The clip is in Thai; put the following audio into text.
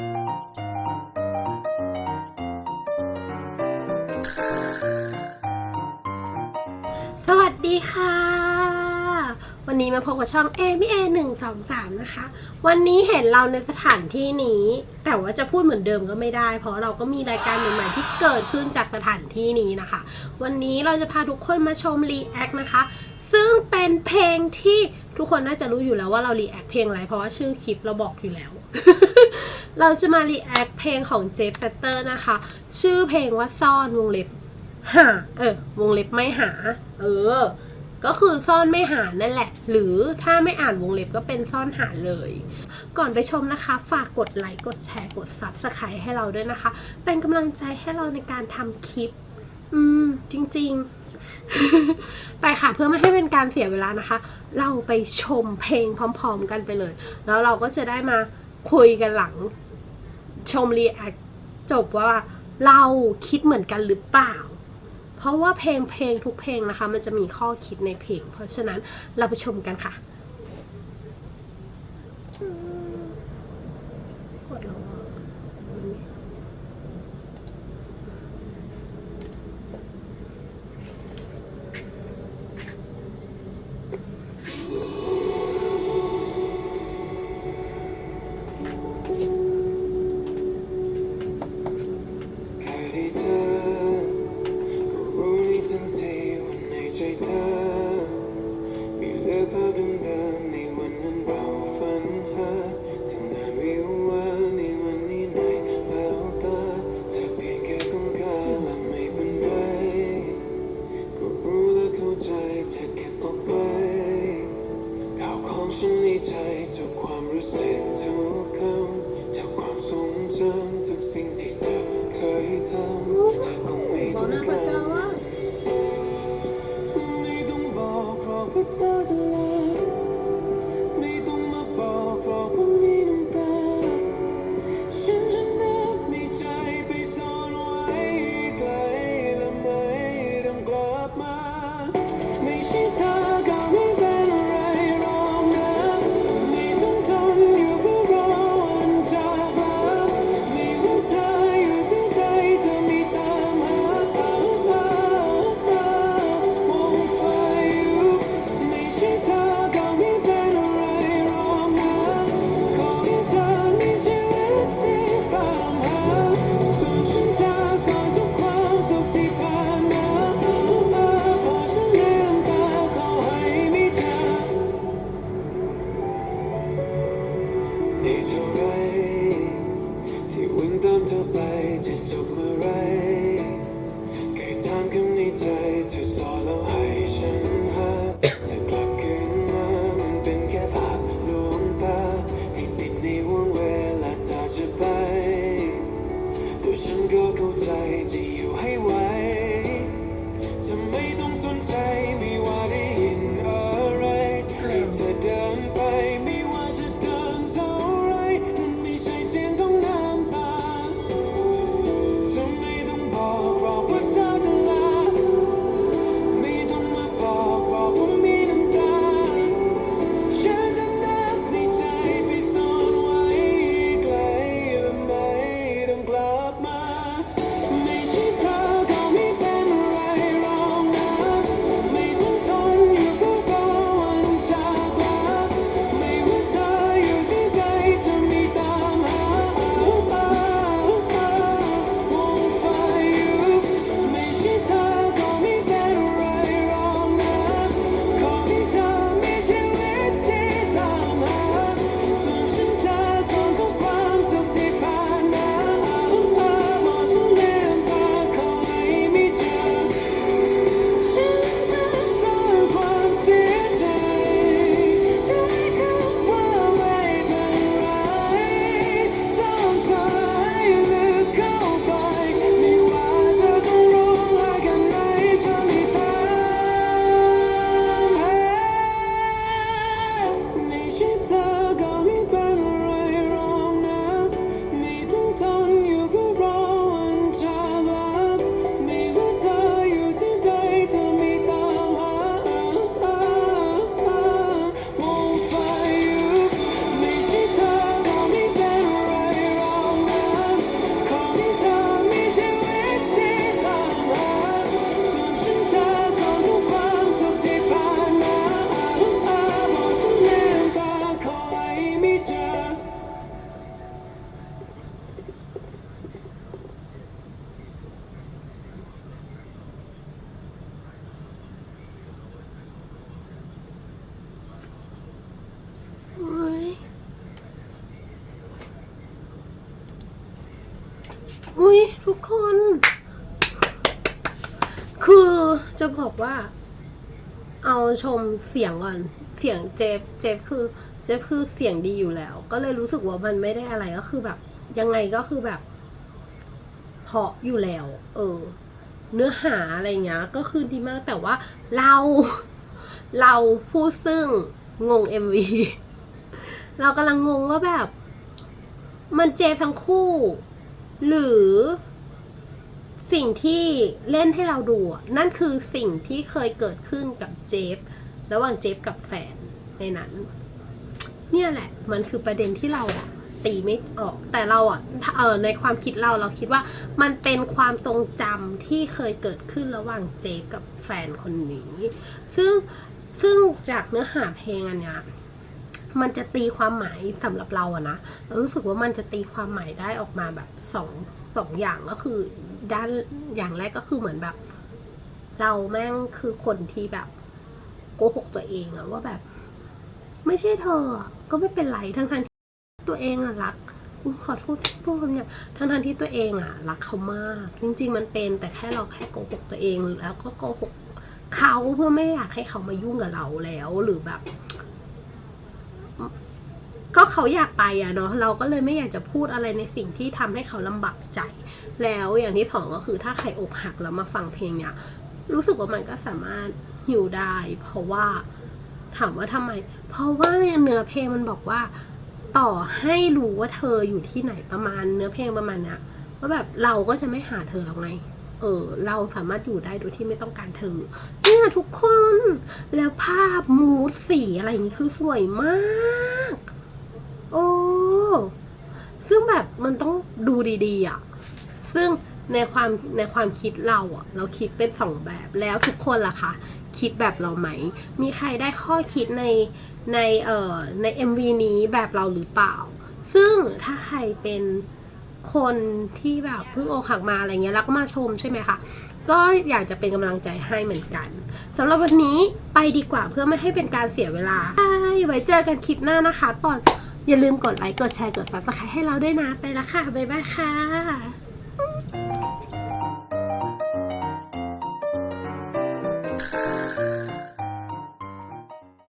สวัสดีค่ะ วันนี้มาพบกับช่อง a m เอหนึ่งสองสามนะคะ วันนี้เห็นเราในสถานที่นี้ แต่ว่าจะพูดเหมือนเดิมก็ไม่ได้ เพราะเราก็มีรายการใหม่ๆที่เกิดขึ้นจากสถานที่นี้นะคะ วันนี้เราจะพาทุกคนมาชมรีแอคนะคะ ซึ่งเป็นเพลงที่ทุกคนน่าจะรู้อยู่แล้วว่าเรารีแอคเพลงอะไร เพราะว่าชื่อคลิปเราบอกอยู่แล้ว เราจะมารีแอคเพลงของเจฟเซตเตอร์นะคะ ชื่อเพลงว่าซ่อนวงเล็บหาเออวงเล็บไม่หา เออ ก็คือซ่อนไม่หานั่นแหละ หรือถ้าไม่อ่านวงเล็บก็เป็นซ่อนหาเลย ก่อนไปชมนะคะ ฝากกดไลค์กดแชร์กด Subscribe ให้เราด้วยนะคะ เป็นกำลังใจให้เราในการทำคลิป อืม จริง ๆ ไปค่ะเพื่อไม่ให้เป็นการเสียเวลานะคะ เราไปชมเพลงพร้อม ๆ กันไปเลย แล้วเราก็จะได้มาคุยกันหลัง ชมรีแอคจบว่าเราคิดเหมือนกันหรือเปล่า เพราะว่าเพลงเพลงทุกเพลงนะคะ มันจะมีข้อคิดในเพลง เพราะฉะนั้นเราไปชมกันค่ะ ต้กองนะพระการเจ้าว่าซึ่งไม่ต้องบอกเพราะว่าเธอจะลา อุ้ยทุกคน คือจะบอกว่า เอาชมเสียงก่อน เสียงเจฟเจฟคือ เจฟคือเสียงดีอยู่แล้ว ก็เลยรู้สึกว่ามันไม่ได้อะไรก็คือแบบ ยังไงก็คือแบบเพาะอยู่แล้ว เออ เนื้อหาอะไรเงี้ย ก็คือดีมากแต่ว่าเราเราผู้ซึ่งงง MV เรากำลังงงว่าแบบ มันเจฟทั้งคู่ หรือสิ่งที่เล่นให้เราดูนั่นคือสิ่งที่เคยเกิดขึ้นกับเจฟระหว่างเจฟกับแฟนในนั้น เนี่ยแหละ มันคือประเด็นที่เราอะตีไม่ออก แต่เราอะเออในความคิดเราเราคิดว่ามันเป็นความทรงจำที่เคยเกิดขึ้นระหว่างเจฟกับแฟนคนนี้ ซึ่งซึ่งจากเนื้อหาเพลงอันเนี้ย มันจะตีความหมายสำหรับเราอะนะเรารู้สึกว่ามันจะตีความหมายได้ออกมาแบบสองสองอย่างก็คือด้านอย่างแรกก็คือเหมือนแบบ เราแม่งคือคนที่แบบโกหกตัวเองอะว่าแบบ ไม่ใช่เธอ ก็ไม่เป็นไรทั้งทันที่ตัวเองอะรักขอโทษที่พูดคำเนี่ยทั้งทันที่ตัวเองอะรักเขามาก จริง ๆ มันเป็นแต่แค่เราแค่โกหกตัวเองแล้วก็โกหกเขาเพื่อไม่อยากให้เขามายุ่งกับเราแล้วหรือแบบ ก็เขาอยากไปอะเนาะเราก็เลยไม่อยากจะพูดอะไรในสิ่งที่ทำให้เขาลำบากใจ แล้วอย่างที่สองก็คือถ้าใครอกหักแล้วมาฟังเพลงเนี้ยรู้สึกว่ามันก็สามารถหิวได้ เพราะว่าถามว่าทำไม เพราะว่าเนื้อเพลงมันบอกว่า ต่อให้รู้ว่าเธออยู่ที่ไหนประมาณ เนื้อเพลงประมาณเนี้ยว่าแบบเราก็จะไม่หาเธอหรอกไง เออเราสามารถอยู่ได้โดยที่ไม่ต้องการเธอเนี่ยทุกคนแล้วภาพมูดสีอะไรอย่างนี้คือสวยมาก โอ้ซึ่งแบบมันต้องดูดีๆอะ ซึ่งในความในความคิดเราอะ เราคิดเป็นสองแบบแล้วทุกคนล่ะคะคิดแบบเราไหม มีใครได้ข้อคิดในในเอ่อใน MV นี้แบบเราหรือเปล่า ซึ่งถ้าใครเป็น คนที่แบบเพิ่งอกหักมาอะไรเงี้ยแล้วก็มาชมใช่ไหมคะก็อยากจะเป็นกำลังใจให้เหมือนกันสำหรับวันนี้ไปดีกว่าเพื่อไม่ให้เป็นการเสียเวลาบายไว้เจอกันคลิปหน้านะคะก่อนอย่าลืมกดไลค์กดแชร์กดซับสไครต์ให้เราด้วยนะไปละค่ะบ๊ายบายค่ะ